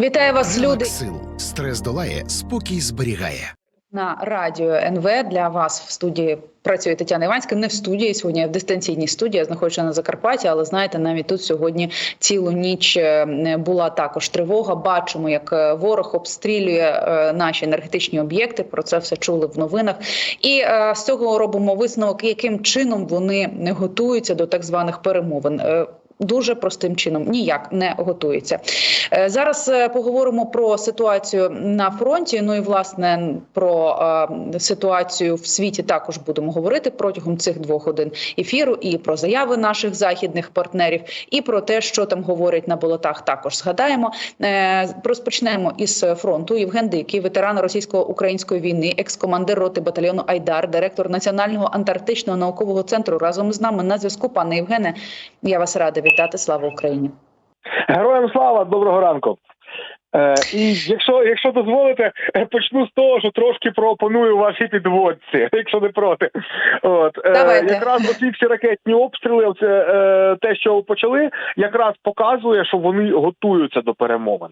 Вітаю вас, люди Ранок сил. Стрес долає, спокій зберігає. на радіо НВ. Для вас в студії працює Тетяна Іванська. Не в студії сьогодні, а в дистанційній студії. Я знаходжуся на Закарпатті, але знаєте, навіть тут сьогодні цілу ніч е, була також тривога. Бачимо, як е, ворог обстрілює е, наші енергетичні об'єкти. Про це все чули в новинах. І з цього робимо висновок, яким чином вони готуються до так званих перемовин. Дуже простим чином ніяк не готується. Е, Зараз е, поговоримо про ситуацію на фронті. Ну і власне про е, ситуацію в світі також будемо говорити протягом цих двох годин ефіру. І про заяви наших західних партнерів, і про те, що там говорять на болотах. Також згадаємо. Розпочнемо із фронту. Євген Дикий, ветеран російсько-української війни, екс-командир роти батальйону Айдар, директор Національного антарктичного наукового центру. Разом з нами на зв'язку. Пане Євгене, я вас рада вітати. Слава Україні. Героям слава, доброго ранку. Е, і якщо якщо дозволите, е, почну з того, що трошки пропоную вашій підводці, якщо не проти. От е, якраз оці всі ракетні обстріли, це е, те, що почали, якраз показує, що вони готуються до перемовин.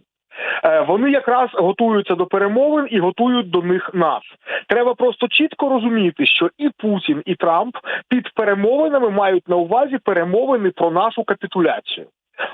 Е, Вони якраз готуються до перемовин і готують до них нас. Треба просто чітко розуміти, що і Путін, і Трамп під перемовинами мають на увазі перемовини про нашу капітуляцію.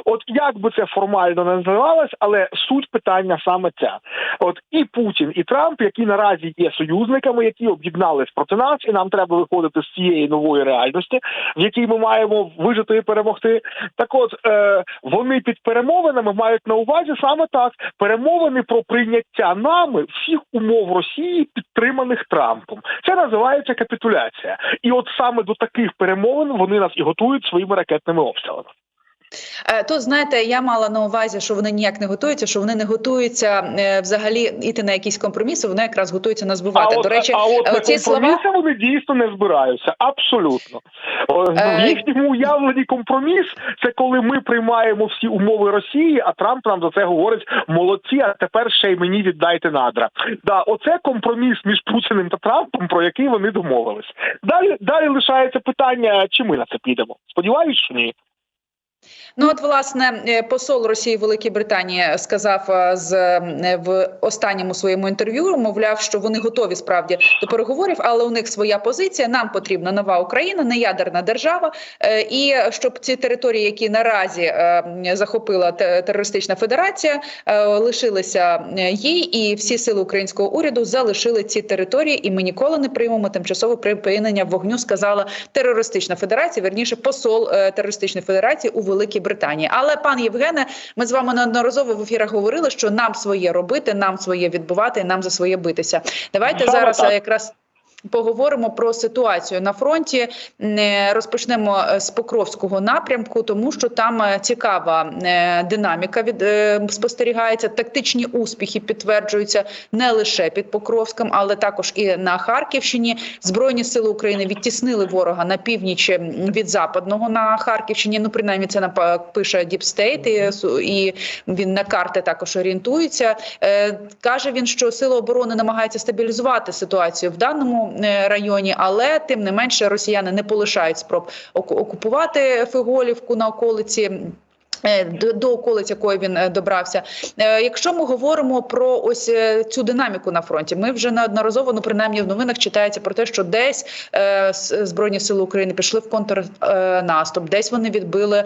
От як би це формально не називалось, але суть питання саме ця. От і Путін, і Трамп, які наразі є союзниками, які об'єднались проти нас, і нам треба виходити з цієї нової реальності, в якій ми маємо вижити і перемогти. Так, от е, вони під перемовинами мають на увазі саме так: перемовини про прийняття нами всіх умов Росії, підтриманих Трампом. Це називається капітуляція. І от саме до таких перемовин вони нас і готують своїми ракетними обстрілами. Е, Тут знаєте, я мала на увазі, що вони ніяк не готуються, що вони не готуються е, взагалі іти на якісь компроміси. Вони якраз готуються нас збивати. А До речі, а от е, на ці слова вони дійсно не збираються. Абсолютно. Е, В їхньому уявленні компроміс це коли ми приймаємо всі умови Росії, а Трамп нам за це говорить молодці, а тепер ще й мені віддайте надра. Да, оце компроміс між Путіним та Трампом, про який вони домовились. Далі далі лишається питання, чи ми на це підемо. Сподіваюсь, що ні. Ну от власне е, посол Росії Великій Британії сказав е, з е, в останньому своєму інтерв'ю, мовляв, що вони готові справді до переговорів, але у них своя позиція. Нам потрібна нова Україна, не ядерна держава, і щоб ці території, які наразі захопила терористична федерація, лишилися їй, і всі сили українського уряду залишили ці території, і ми ніколи не приймемо тимчасове припинення вогню. Сказала терористична федерація, верніше посол терористичної федерації у Великій Британії. Але пан Євгене, ми з вами неодноразово в ефірах говорили, що нам своє робити, нам своє відбувати, нам за своє битися. Давайте зараз так. е, якраз. Поговоримо про ситуацію на фронті. Е, Розпочнемо е, з Покровського напрямку, тому що там е, цікава динаміка від спостерігається. Тактичні успіхи підтверджуються не лише під Покровськом, але також і на Харківщині. Збройні сили України відтіснили ворога на північ від западного на Харківщині. Ну принаймні це пише State, і, і він на карти також орієнтується. Каже він, що сили оборони намагаються стабілізувати ситуацію в даному районі, але тим не менше росіяни не полишають спроб оку- окупувати Фиголівку на околиці. е, До, околиць якої він е, добрався. Е, Якщо ми говоримо про ось е, цю динаміку на фронті, ми вже неодноразово, ну принаймні в новинах читається про те, що десь е, збройні сили України пішли в контрнаступ, десь вони відбили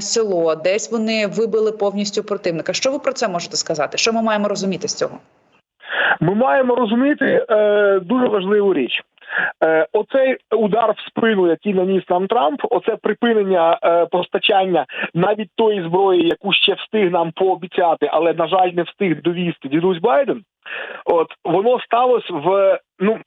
село, десь вони вибили повністю противника. Що ви про це можете сказати? Що ми маємо розуміти з цього? Ми маємо розуміти е, дуже важливу річ. Е, оцей удар в спину, який наніс нам Трамп, оце припинення е, постачання навіть тої зброї, яку ще встиг нам пообіцяти, але на жаль, не встиг довісти дідусь Байден. От воно сталося в ну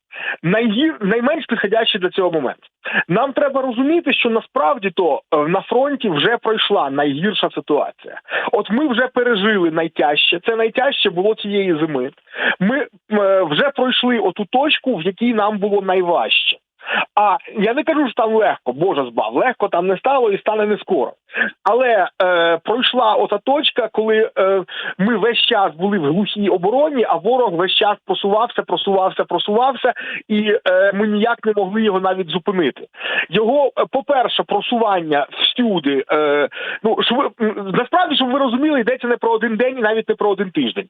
найгір найменш підходящий для цього момент. Нам треба розуміти, що насправді то е, на фронті вже пройшла найгірша ситуація. От ми вже пережили найтяжче. Це найтяжче було цієї зими. Ми е, вже пройшли оту точку, в якій нам було найважче. А я не кажу, що там легко, Боже збав, легко там не стало і стане не скоро. Але е, пройшла ота точка, коли е, ми весь час були в глухій обороні, а ворог весь час просувався, просувався, просувався, і е, ми ніяк не могли його навіть зупинити. Його, е, по-перше, просування всюди. Е, ну щоб насправді, щоб ви розуміли, йдеться не про один день і навіть не про один тиждень.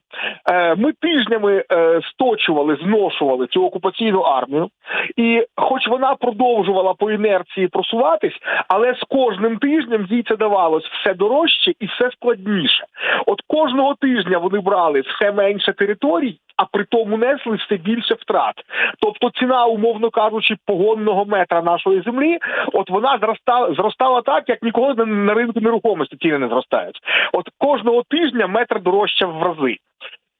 Е, ми тижнями е, сточували, зношували цю окупаційну армію, і хоч вона продовжувала по інерції просуватись, але з кожним тижнем їй це давалось все дорожче і все складніше. От кожного тижня вони брали все менше територій. А при тому несли все більше втрат. Тобто ціна, умовно кажучи, погонного метра нашої землі, от вона зростала, зростала так, як ніколи на, ринку нерухомості ціни не зростають. От кожного тижня метр дорожчав в рази.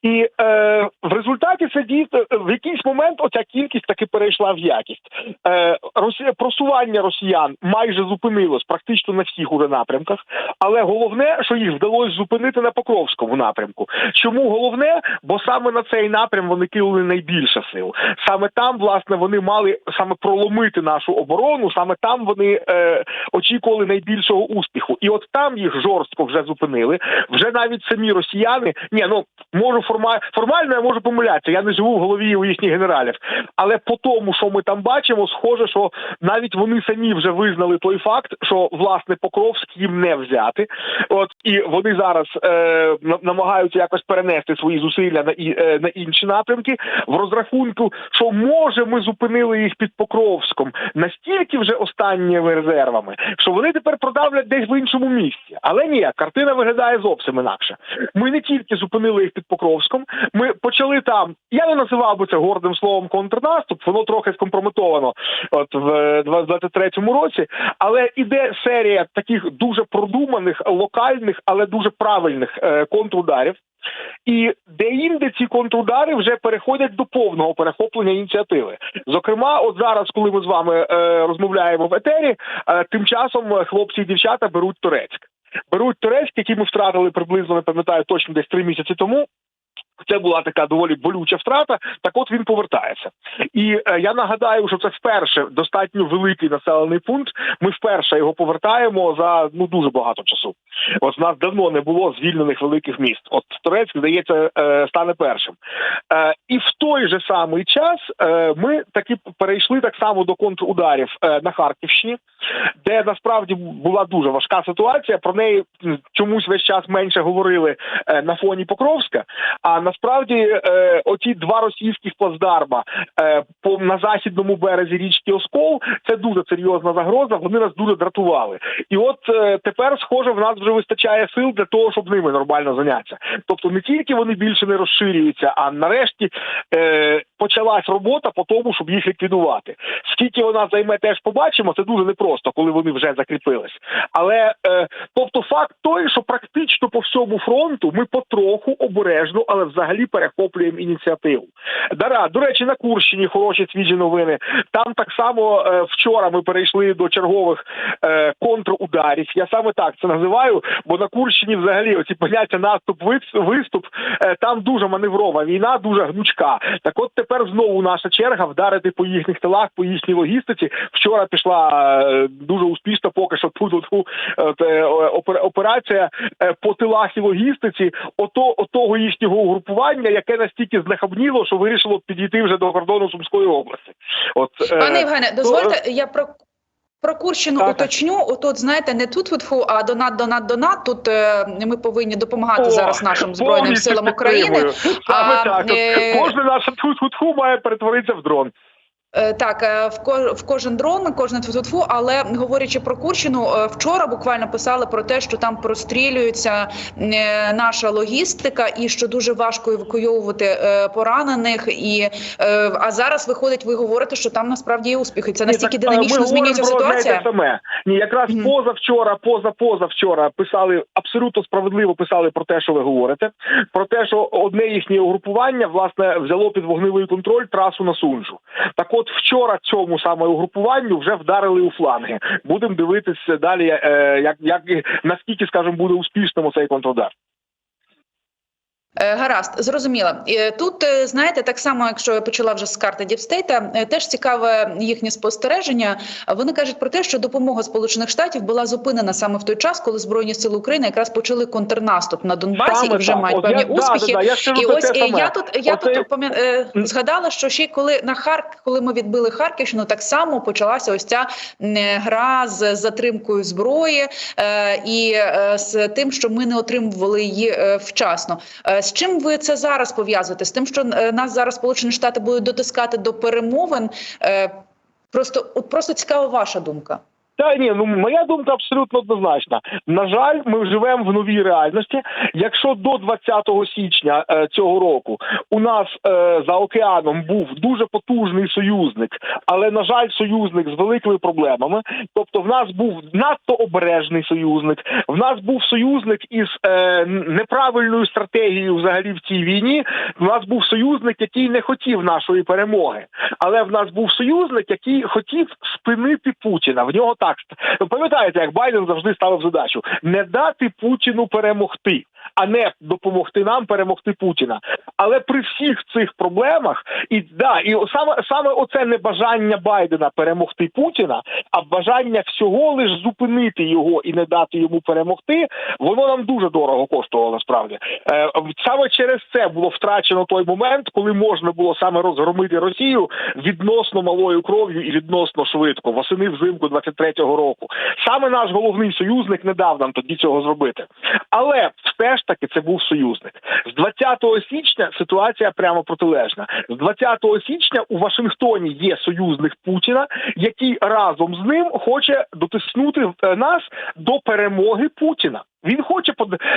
І е, в результаті це дійсно в якийсь момент оця кількість таки перейшла в якість. Е, Росія просування росіян майже зупинилось практично на всіх уже напрямках. Але головне, що їх вдалося зупинити на Покровському напрямку. Чому головне? Бо саме на цей напрям вони кинули найбільше сил. Саме там, власне, вони мали саме проломити нашу оборону. Саме там вони е, очікували найбільшого успіху. І от там їх жорстко вже зупинили. Вже навіть самі росіяни. Ні, ну можу форма... формально, я можу помилятися. Я не живу в голові у їхніх генералів. Але по тому, що ми там бачимо, схоже, що навіть вони самі вже визнали той факт, що власне Покровськ їм не взяти. От і вони зараз е, намагаються якось перенести свої зусилля на е, на інші напрямки в розрахунку, що може ми зупинили їх під Покровськом настільки вже останніми резервами, що вони тепер продавлять десь в іншому місці. Але ні, картина виглядає зовсім інакше. Ми не тільки зупинили їх під Покровськом, ми почали там. Я не називав би це гордим словом контрнаступ, воно трохи скомпрометовано от в е, 23-му році. Але іде серія таких дуже продуманих, локальних, але дуже правильних е, контрударів. І де-інде ці контрудари вже переходять до повного перехоплення ініціативи. Зокрема, от зараз, коли ми з вами е, розмовляємо в етері, е, тим часом хлопці і дівчата беруть Турецьк. Беруть Турецьк, який ми втратили приблизно, не пам'ятаю точно десь три місяці тому. Це була така доволі болюча втрата. Так, от він повертається, і е, я нагадаю, що це вперше достатньо великий населений пункт. Ми вперше його повертаємо за ну дуже багато часу. От в нас давно не було звільнених великих міст. От Турецьк, здається, е, стане першим. Е, і в той же самий час е, ми таки перейшли так само до контрударів е, на Харківщині, де насправді була дуже важка ситуація. Про неї чомусь весь час менше говорили е, на фоні Покровська. А насправді е, оці два російських плацдарма е, по на західному березі річки Оскол це дуже серйозна загроза. Вони нас дуже дратували. І от е, тепер, схоже, в нас вже вистачає сил для того, щоб ними нормально зайнятися. Тобто не тільки вони більше не розширюються, а нарешті е, почалась робота по тому, щоб їх ліквідувати. Скільки вона займе, теж побачимо. Це дуже непросто, коли вони вже закріпились. Але е, тобто, факт той, що практично по всьому фронту ми потроху обережно, але взагалі перехоплюємо ініціативу. Дара, до речі, на Курщині хороші свіжі новини. Там так само е, вчора ми перейшли до чергових е, контрударів. Я саме так це називаю, бо на Курщині взагалі оці поняття наступ виступ. Е, там дуже маневрова війна, дуже гнучка. Так от тепер знову наша черга вдарити по їхніх тилах, по їхній логістиці. Вчора пішла дуже успішно, поки що тут ту операція по тилах і логістиці. Ото отого їхнього угрупування, яке настільки знахабніло, що вирішило підійти вже до кордону Сумської області. От е, Пане Євгене, дозвольте, я про. Про Курщину Так. уточню. Отут, знаєте, не тут футфу, а донат, донат, донат. Тут е, ми повинні допомагати О, зараз нашим збройним силам України. Саме А, так. Е... Кожне наше тут тху має перетворитися в дрон. Е, Так, е, в ко- в кожен дрон, кожне тфу але говорячи про Курщину, е, вчора буквально писали про те, що там прострілюється наша логістика, і що дуже важко евакуйовувати поранених. І а зараз виходить, ви говорите, що там насправді є успіхи. Це настільки Ні, так, динамічно змінюється ситуація. саме. Ні, якраз Мгм. позавчора, поза позавчора писали абсолютно справедливо писали про те, що ви говорите. Про те, що одне їхнє угрупування власне взяло під вогневий контроль трасу на Сунжу. Так от вчора цьому саме угрупуванню вже вдарили у фланги. Будемо дивитися далі, е, як, як наскільки, скажімо, буде успішним цей контрудар. Е, Гаразд, зрозуміло. Е, Тут е, знаєте, так само, якщо я почала вже з карти Діпстейта, теж цікаве їхнє спостереження. Вони кажуть про те, що допомога Сполучених Штатів була зупинена саме в той час, коли збройні сили України якраз почали контрнаступ на Донбасі Саме і вже так. мають От певні я- да, успіхи. да, да, я і ось саме. я тут я Оце- тут пам'ят- згадала, що ще коли на Харк, коли ми відбили Харківщину, так само почалася ось ця гра з затримкою зброї і з тим, що ми не отримували її вчасно. З чим ви це зараз пов'язуєте? З тим, що е, нас зараз Сполучені Штати будуть дотискати до перемовин? Е, Просто от просто цікава ваша думка. Та ні, ну моя думка абсолютно однозначна. На жаль, ми живемо в новій реальності. Якщо до 20 січня е, цього року у нас е, за океаном був дуже потужний союзник, але на жаль, союзник з великими проблемами. Тобто, в нас був надто обережний союзник, в нас був союзник із е, неправильною стратегією взагалі в цій війні. В нас був союзник, який не хотів нашої перемоги, але в нас був союзник, який хотів спинити Путіна. В нього так ви пам'ятаєте, як Байден завжди ставив задачу не дати Путіну перемогти, а не допомогти нам перемогти Путіна. Але при всіх цих проблемах, і да, і саме саме оце небажання Байдена перемогти Путіна, а бажання всього лиш зупинити його і не дати йому перемогти, воно нам дуже дорого коштувало насправді. Е, саме через це було втрачено той момент, коли можна було саме розгромити Росію відносно малою кров'ю і відносно швидко, восени взимку 23-го року. Саме наш головний союзник не дав нам тоді цього зробити. Але все ж таки це був союзник. З 20 січня ситуація прямо протилежна. З 20 січня у Вашингтоні є союзник Путіна, який разом з ним хоче дотиснути е, нас до перемоги Путіна. Він хоче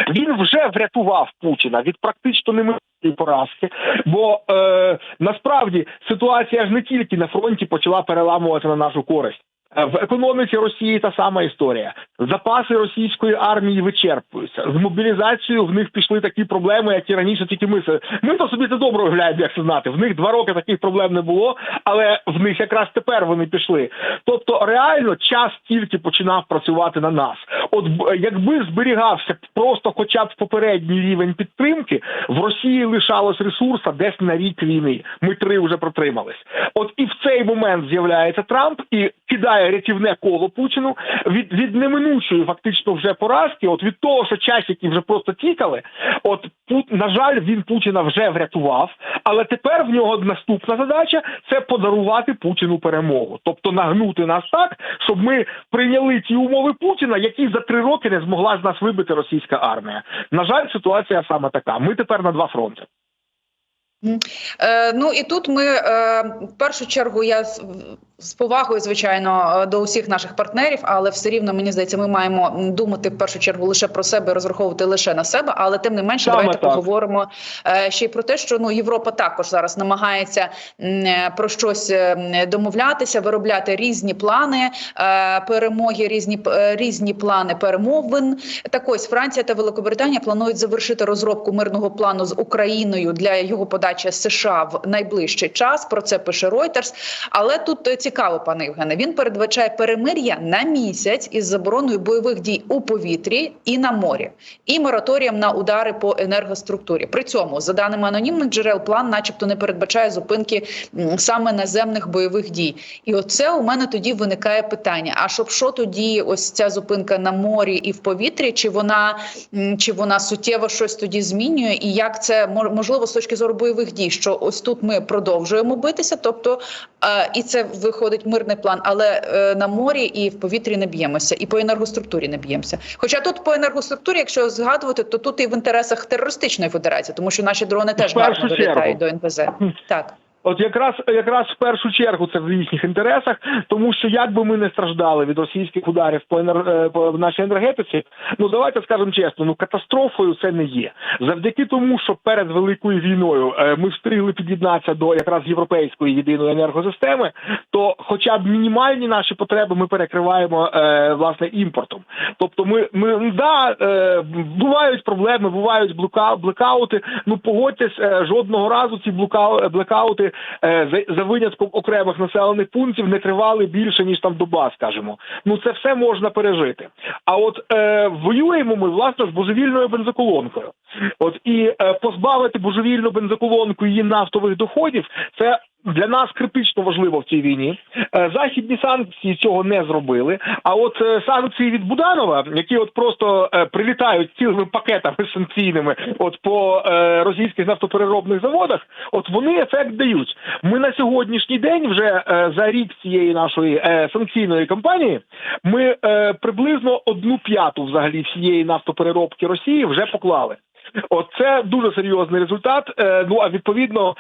він вже врятував Путіна від практично неминучої поразки. Бо е, насправді ситуація ж не тільки на фронті почала переламуватися на нашу користь. Е, В економіці Росії та сама історія. Запаси російської армії вичерпуються. З мобілізацією в них пішли такі проблеми, які раніше тільки ми. Ми то собі це добре уявляємо, як це знати. В них два роки таких проблем не було, але в них якраз тепер вони пішли. Тобто, реально час тільки починав працювати на нас. От якби зберігався просто, хоча б попередній рівень підтримки, в Росії лишалось ресурса десь на рік війни. Ми три вже протримались. От і в цей момент з'являється Трамп і кидає рятівне коло Путіну від, від неминучої фактично вже поразки. От від того, що часики вже просто тікали. От Пут, на жаль, він Путіна вже врятував, але тепер в нього наступна задача це подарувати Путіну перемогу, тобто нагнути нас так, щоб ми прийняли ті умови Путіна, які за три роки не змогла з нас вибити російська армія. На жаль, ситуація саме така. Ми тепер на два фронти. Е, ну і тут ми е, в першу чергу я з, повагою, звичайно, е, до усіх наших партнерів, але все рівно мені здається, ми маємо думати в першу чергу лише про себе, розраховувати лише на себе. Але тим не менше, Саме давайте так. поговоримо ще й про те, що ну Європа також зараз намагається про щось домовлятися, виробляти різні плани перемоги, різні різні плани перемовин. Так ось Франція та Великобританія планують завершити розробку мирного плану з Україною для його подачі США в найближчий час. Про це пише Reuters. Але тут е, цікаво, пане Євгене. Він передбачає перемир'я на місяць із забороною бойових дій у повітрі і на морі, і мораторієм на удари по енергоструктурі. При цьому, за даними анонімних джерел, план, начебто, не передбачає зупинки саме наземних бойових дій. І оце у мене тоді виникає питання: а щоб що тоді, ось ця зупинка на морі і в повітрі, чи вона чи вона суттєво щось тоді змінює, і як це мож- можливо з точки зору бойових дій, що ось тут ми продовжуємо битися, тобто е, і це виходить мирний план, але е, на морі і в повітрі не б'ємося, і по енергоструктурі не б'ємося. Хоча тут по енергоструктурі, якщо згадувати, то тут і в інтересах терористичної федерації, тому що наші дрони теж гарно долітають до НПЗ. Так. От якраз якраз в першу чергу це в їхніх інтересах, тому що як би ми не страждали від російських ударів по енер... е, по нашій енергетиці, ну давайте скажемо чесно, ну катастрофою це не є. Завдяки тому, що перед великою війною е, ми встигли під'єднатися до якраз європейської єдиної енергосистеми, то хоча б мінімальні наші потреби ми перекриваємо е, власне імпортом. Тобто, ми ми да е, бувають проблеми, бувають блука, блекаути. Ну погодьтесь, е, жодного разу ці блука, е, за, за винятком окремих населених пунктів не тривали більше ніж там доба, скажімо. Ну це все можна пережити. А от е, воюємо ми власне з божевільною бензоколонкою. От і е, позбавити божевільну бензоколонку її нафтових доходів, це для нас критично важливо в цій війні. Е, Західні санкції цього не зробили. А от е, санкції від Буданова, які от просто е, прилітають цілими пакетами санкційними, от по російських нафтопереробних заводах, от вони ефект дають. Ми на сьогоднішній день вже за рік цієї нашої санкційної кампанії ми приблизно одну п'яту взагалі всієї нафтопереробки Росії вже поклали. От це дуже серйозний результат. Ну а відповідно.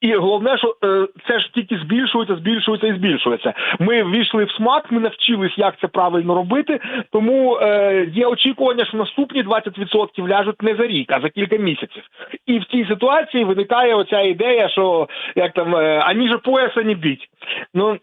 І головне, що е, це ж тільки збільшується, збільшується і збільшується. Ми ввійшли в смак, ми навчились, як це правильно робити. Тому е, є очікування, що наступні 20% ляжуть не за рік, а за кілька місяців. І в цій ситуації виникає оця ідея, що як там е, ані же пояса, ні біть. Ну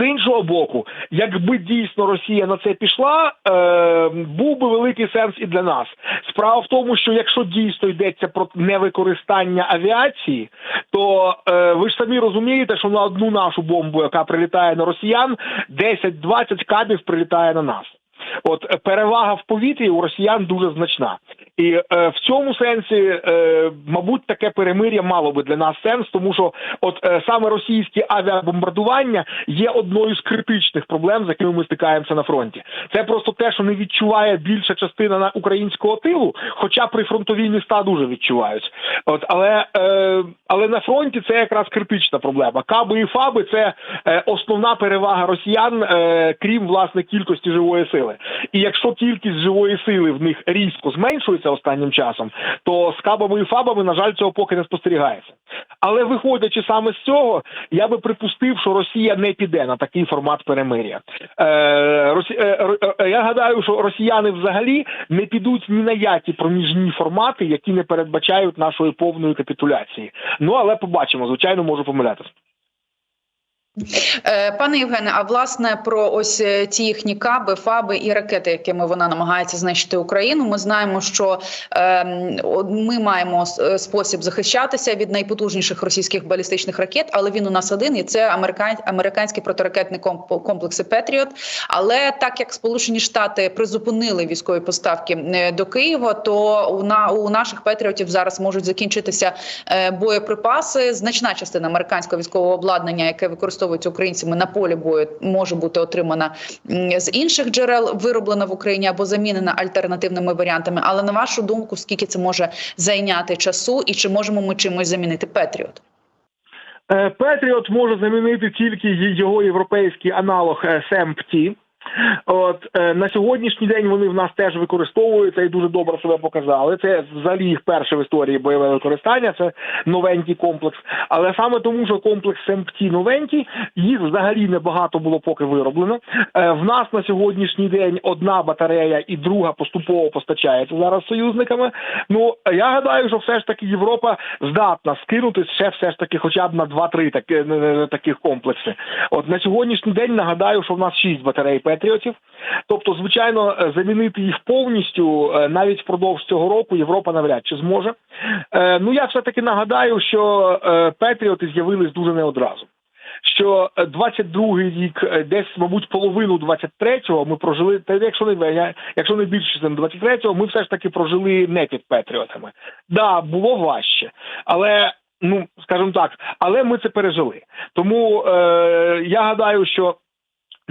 з іншого боку, якби дійсно Росія на це пішла, е, був би великий сенс і для нас. Справа в тому, що якщо дійсно йдеться про невикористання авіації, то е, ви ж самі розумієте, що на одну нашу бомбу, яка прилітає на росіян, 10-20 кабів прилітає на нас. От е, перевага в повітрі у росіян дуже значна, і е, в цьому сенсі, е, мабуть, таке перемир'я мало би для нас сенс, тому що от е, саме російські авіабомбардування є одною з критичних проблем, з якими ми стикаємося на фронті. Це просто те, що не відчуває більша частина на українського тилу, хоча прифронтові міста дуже відчувають. От але, е, але на фронті це якраз критична проблема. Каби і фаби це е, основна перевага росіян, е, крім власне кількості живої сили. І якщо кількість живої сили в них різко зменшується останнім часом, то з кабами і фабами, на жаль, цього поки не спостерігається. Але виходячи саме з цього, я би припустив, що Росія не піде на такий формат перемир'я. Е, Росі... е, е, я гадаю, що росіяни взагалі не підуть ні на які проміжні формати, які не передбачають нашої повної капітуляції. Ну але побачимо, звичайно, можу помилятися. Е, Пане Євгене, а власне про ось е, ці їхні каби, фаби і ракети, якими вона намагається знищити Україну. Ми знаємо, що е, ми маємо е, спосіб захищатися від найпотужніших російських балістичних ракет, але він у нас один, і це американ, американські протиракетні комп- комплекси Петріот. Але так як Сполучені Штати призупинили військові поставки е, до Києва, то у на у наших Петріотів зараз можуть закінчитися е, боєприпаси. Значна частина американського військового обладнання, яке використовується українцями на полі бою, може бути отримана з інших джерел, вироблена в Україні або замінена альтернативними варіантами. Але на вашу думку, скільки це може зайняти часу, і чи можемо ми чимось замінити Петріот? Е, Петріот може замінити тільки його європейський аналог е, СМПТ. От е, на сьогоднішній день вони в нас теж використовуються і дуже добре себе показали. Це взагалі їх перше в історії бойове використання. Це новенький комплекс. Але саме тому, що комплекс СМПТ новенький, їх взагалі небагато було поки вироблено. Е, в нас на сьогоднішній день одна батарея і друга поступово постачається зараз союзниками. Ну я гадаю, що все ж таки Європа здатна скинути ще все ж таки, хоча б на 2-3 таки, е, таких комплекси. От на сьогоднішній день нагадаю, що в нас 6 батарей Петріотів. Тобто, звичайно, е, замінити їх повністю е, навіть впродовж цього року Європа навряд чи зможе. Е, Ну я все таки нагадаю, що Петріоти з'явились дуже не одразу. Що е, 22-й рік, десь, мабуть, половину 23-го ми прожили, та якщо не якщо не більше ніж 23-го, ми все ж таки прожили не під Петріотами. Да, було важче, але ну скажімо так, але ми це пережили. Тому е, я гадаю, що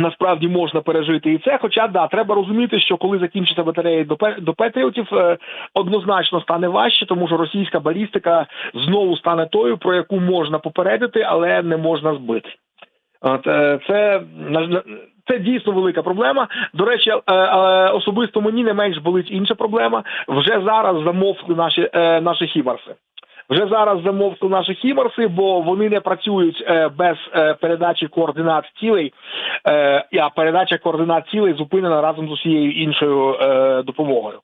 насправді можна пережити і це. Хоча да, треба розуміти, що коли закінчиться батареї до Петріотів, е, однозначно стане важче, тому що російська балістика знову стане тою, про яку можна попередити, але не можна збити. От е, це на- це дійсно велика проблема. До речі, е, особисто мені не менш болить інша проблема. Вже зараз замовкли наші наші хімарси. Вже зараз замовку наші хімарси, бо вони не працюють е, без е, передачі координат цілей. Е, а передача координат цілей зупинена разом з усією іншою допомогою.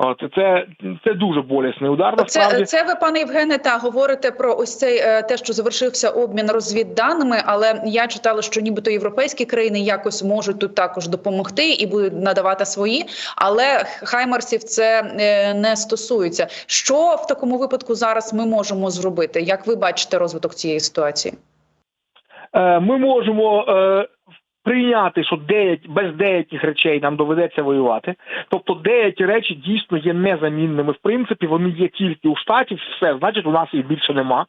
От це, це дуже болісний удар. Насправді Це, це ви, пане Євгене, та говорите про ось цей е, те, що завершився обмін розвідданими. Але я читала, що нібито європейські країни якось можуть тут також допомогти і будуть надавати свої. Але хаймарсів це е, не стосується. Що в такому випадку зараз ми можемо зробити? Як ви бачите розвиток цієї ситуації? Е, ми можемо е, прийняти, що деякі без деяких речей нам доведеться воювати. Тобто деякі речі дійсно є незамінними. В принципі, вони є тільки у штаті, Все значить, у нас їх більше нема.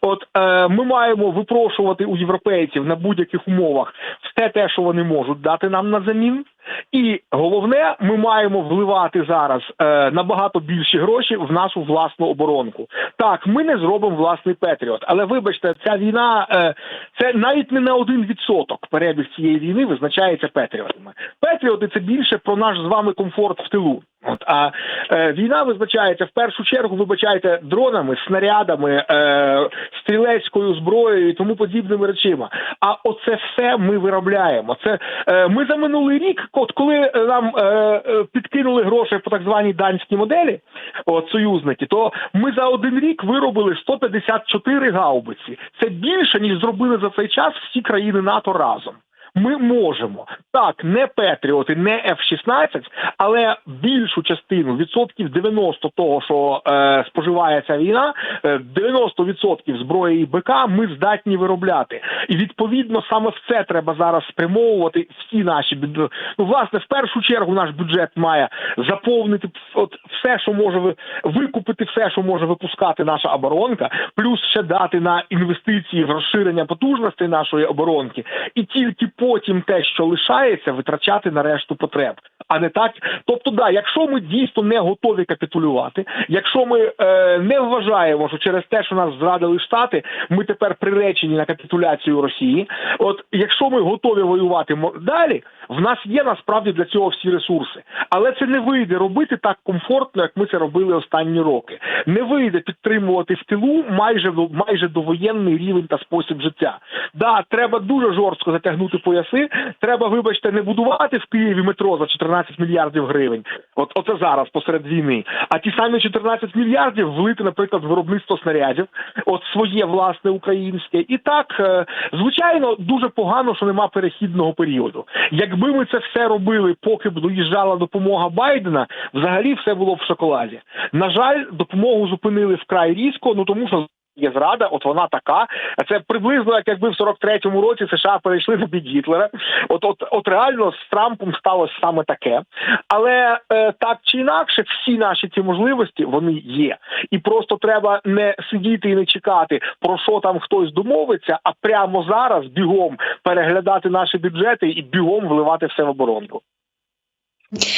От е, ми маємо випрошувати у європейців на будь-яких умовах все те, що вони можуть дати нам на замін. І головне, ми маємо вливати зараз е, набагато більші гроші в нашу власну оборонку. Так, ми не зробимо власний Петріот, але вибачте, ця війна е, це навіть не на один відсоток перебіг цієї війни визначається Петріотами. Петріоти це більше про наш з вами комфорт в тилу. От а е, війна визначається в першу чергу, вибачайте, дронами, снарядами, е, стрілецькою зброєю і тому подібними речима. А оце все ми виробляємо. Це е, ми за минулий рік, от коли нам е, е, підкинули гроші по так званій данській моделі, от союзники, то ми за один рік виробили 154 гаубиці. Це більше ніж зробили за цей час всі країни НАТО разом. Ми можемо так, не Петріоти, не F-16, але більшу частину відсотків 90 того, що е, споживає війна, е, 90% зброї і БК ми здатні виробляти. І відповідно саме в це треба зараз спрямовувати всі наші бюджети. Ну, власне, в першу чергу наш бюджет має заповнити от все, що може викупити, все, що може випускати наша оборонка, плюс ще дати на інвестиції в розширення потужностей нашої оборонки, і тільки потім те, що лишається, витрачати на решту потреб. А не так, тобто, да, якщо ми дійсно не готові капітулювати, якщо ми е, не вважаємо, що через те, що нас зрадили штати, ми тепер приречені на капітуляцію Росії. От якщо ми готові воювати далі, в нас є насправді для цього всі ресурси, але це не вийде робити так комфортно, як ми це робили останні роки. Не вийде підтримувати в тилу майже майже довоєнний рівень та спосіб життя. Да, треба дуже жорстко затягнути пояси. Треба, вибачте, не будувати в Києві метро за 14 мільярдів гривень. От оце зараз посеред війни. А ті самі 14 мільярдів влити, наприклад, в виробництво снарядів, от своє власне українське. І так, е, звичайно, дуже погано, що нема перехідного періоду. Якби ми це все робили, поки б доїжджала допомога Байдена, взагалі все було в шоколаді. На жаль, допомогу зупинили вкрай різко, ну тому що. Є зрада, от вона така. Це приблизно як якби в 43-му році США перейшли на бік Гітлера. От, от, от реально з Трампом сталося саме таке. Але е, так чи інакше, всі наші ці можливості вони є. І просто треба не сидіти і не чекати, про що там хтось домовиться, а прямо зараз бігом переглядати наші бюджети і бігом вливати все в оборонку.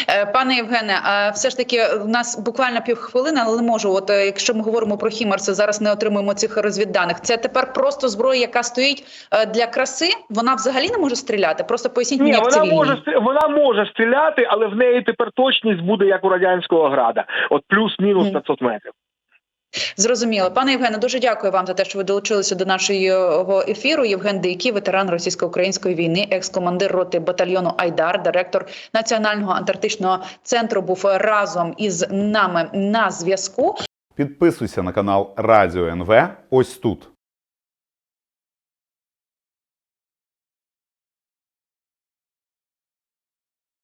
Е, Пане Євгене, все ж таки в нас буквально півхвилини, але не можу. От е, якщо ми говоримо про Хімарси, зараз не отримуємо цих розвідданих. Це тепер просто зброя, яка стоїть е, для краси. Вона взагалі не може стріляти. Просто поясніть Ні, мені як вона може вона може стріляти, але в неї тепер точність буде як у радянського града, от плюс-мінус Мгм. 500 метрів. Зрозуміло, пане Євгене, дуже дякую вам за те, що ви долучилися до нашого ефіру. Євген Дейкий, ветеран російсько-української війни, екс-командир роти батальйону Айдар, директор Національного антарктичного центру, був разом із нами на зв'язку. Підписуйся на канал Радіо НВ ось тут.